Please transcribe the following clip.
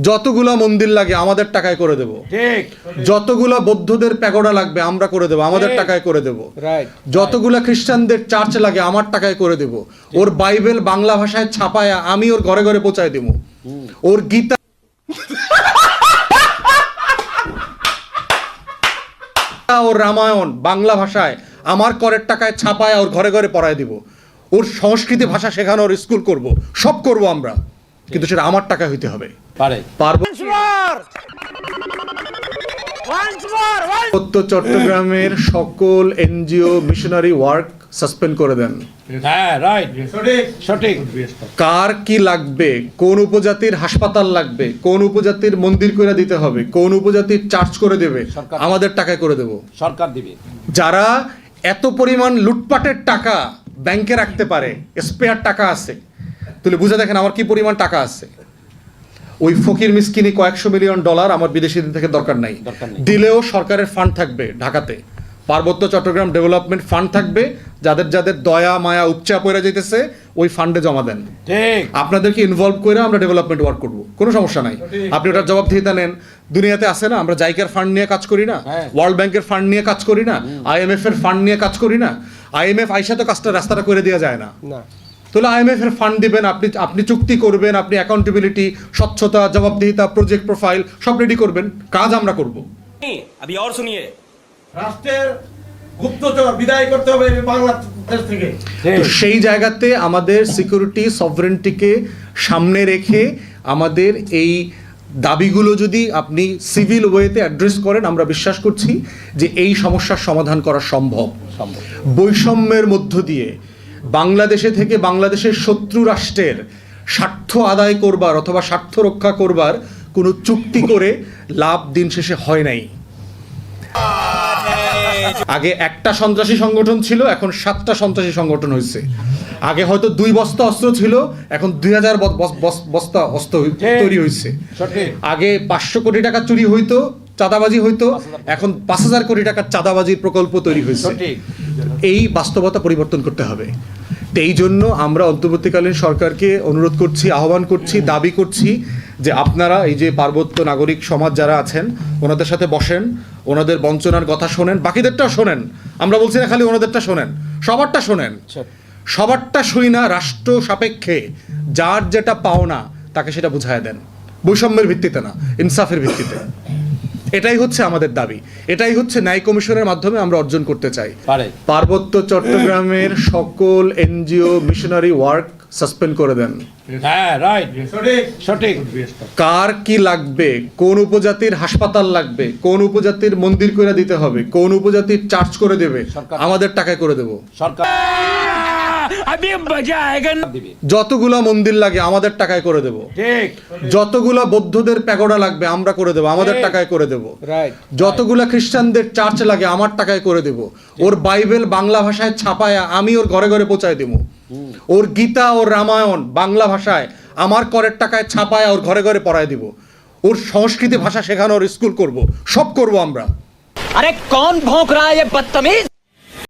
যতগুলা মন্দির লাগে আমাদের টাকায় করে দেব। ঠিক। যতগুলা বৌদ্ধদের প্যাগোডা লাগবে আমরা করে দেব আমাদের টাকায় করে দেব। যতগুলা খ্রিস্টানদের চার্চ লাগে আমার টাকায় করে দেব। ওর বাইবেল বাংলা ভাষায় ছাপায়া আমি ওর ঘরে ঘরে পৌঁছায় দেব। ওর গীতা ওর রামায়ণ বাংলা ভাষায় আমার করের টাকায় ছাপায় ওর ঘরে ঘরে পড়ায় দিব। ওর সংস্কৃতি ভাষা শেখানো ওর স্কুল করব সব করব আমরা। কিন্তু সেটা আমার টাকা হইতে হবে। পারে। পার্বত্য চট্টগ্রামের সকল এনজিও মিশনারি ওয়ার্ক সাসপেন্ড করে দেন। হ্যাঁ সঠিক। কার কি লাগবে? কোন উপজাতির হাসপাতাল লাগবে? কোন উপজাতির মন্দির করে দিতে হবে? কোন উপজাতির চার্জ করে দেবে? আমাদের টাকায় করে দেব। সরকার দিবে। যারা এত পরিমাণ লুটপাটের টাকা ব্যাংকে রাখতে পারে স্পেয়ার টাকা আছে তাহলে বুঝে দেখেন আমার কি পরিমাণ টাকা আছে। ওই ফকির মিসকিনি কয়েকশো মিলিয়ন ডলার আমার বিদেশিদের থেকে দরকার নাই। দিলেও সরকারের ফান্ড থাকবে ঢাকাতে। পার্বত্য চট্টগ্রাম ডেভেলপমেন্ট ফান্ড থাকবে যাদের যাদের দয়া মায়া উপচা পড়ে যেতেছে ওই ফান্ডে জমা দেন। আপনাদেরকে ইনভলভ করে আমরা ডেভেলপমেন্ট ওয়ার্ক করব। কোনো সমস্যা নাই। আপনি ওটার জবাব জবাবদিহিতা নেন। দুনিয়াতে আছে না আমরা জাইকার ফান্ড নিয়ে কাজ করি না হ্যাঁ। ওয়ার্ল্ড ব্যাংকের ফান্ড নিয়ে কাজ করি না আইএমএফ এর ফান্ড নিয়ে কাজ করি না। আইএমএফ আইসা তো কাজটা রাস্তাটা করে দেওয়া যায় না। না। তাহলে আইএমএফের ফান্ড দিবেন আপনি আপনি চুক্তি করবেন আপনি অ্যাকাউন্টেবিলিটি স্বচ্ছতা জবাবদিহিতা প্রজেক্ট প্রোফাইল সব রেডি করবেন। কাজ আমরা করব। আমি আর শুনিয়ে রাষ্ট্রের গুপ্তচর বিদায় করতে হবে বাংলাদেশ থেকে। সেই জায়গাতে আমাদের সিকিউরিটি সভরেন্টিকে সামনে রেখে আমাদের এই দাবিগুলো যদি আপনি সিভিল ওয়েতে অ্যাড্রেস করেন আমরা বিশ্বাস করছি যে এই সমস্যার সমাধান করা সম্ভব। বৈষম্যের মধ্য দিয়ে বাংলাদেশে থেকে বাংলাদেশের শত্রু রাষ্ট্রের স্বার্থ আদায় করবার অথবা স্বার্থ রক্ষা করবার কোনো চুক্তি করে লাভ দিন শেষে হয় নাই। আগে একটা সন্ত্রাসী সংগঠন ছিল এখন সাতটা সন্ত্রাসী সংগঠন হয়েছে। আগে হয়তো দুই বস্তা অস্ত্র ছিল এখন দুই হাজার বস্তা অস্ত্র তৈরি হয়েছে। আগে পাঁচশো কোটি টাকা চুরি হইতো চাঁদাবাজি হইতো এখন পাঁচ হাজার কোটি টাকার চাঁদাবাজির প্রকল্প তৈরি হয়েছে। এই বাস্তবতা পরিবর্তন করতে হবে। তো এই জন্য আমরা অন্তর্বর্তীকালীন সরকারকে অনুরোধ করছি আহ্বান করছি দাবি করছি যে আপনারা এই যে পার্বত্য নাগরিক সমাজ যারা আছেন ওনাদের সাথে বসেন ওনাদের বঞ্চনার কথা শোনেন বাকিদেরটাও শোনেন। আমরা বলছি না খালি ওনাদেরটা শোনেন সবারটা শোনেন। সবারটা শুই না রাষ্ট্র সাপেক্ষে যার যেটা পাওনা তাকে সেটা বুঝায় দেন। বৈষম্যের ভিত্তিতে না ইনসাফের ভিত্তিতে। এটাই হচ্ছে আমাদের দাবি। এটাই হচ্ছে ন্যায় কমিশনের মাধ্যমে আমরা অর্জন করতে চাই। পার্বত্য চট্টগ্রামের সকল এনজিও মিশনারি ওয়ার্ক সাসপেন্ড করে দেন। হ্যাঁ সঠিক। কার কি লাগবে? কোন উপজাতির হাসপাতাল লাগবে? কোন উপজাতির মন্দির করে দিতে হবে? কোন উপজাতির চার্জ করে দেবে? আমাদের টাকায় করে দেব। সরকার। যতগুলো মন্দির লাগে আমাদের টাকায় করে দেব। যতগুলো বৌদ্ধদের প্যাগোডা লাগবে আমরা করে দেব আমাদের টাকায় করে দেব। যতগুলো খ্রিস্টানদের চার্চ লাগে আমার টাকায় করে দেব। ওর বাইবেল বাংলা ভাষায় ছাপায় আমি ওর ঘরে ঘরে পৌঁছায় দেব। ওর গীতা ওর রামায়ণ বাংলা ভাষায় আমার করের টাকায় ছাপায় ওর ঘরে ঘরে পড়ায় দিব। ওর সংস্কৃতি ভাষা শেখানোর স্কুল করব। সব করব আমরা। আরে কোন ভোঁক রা বদতমিজ?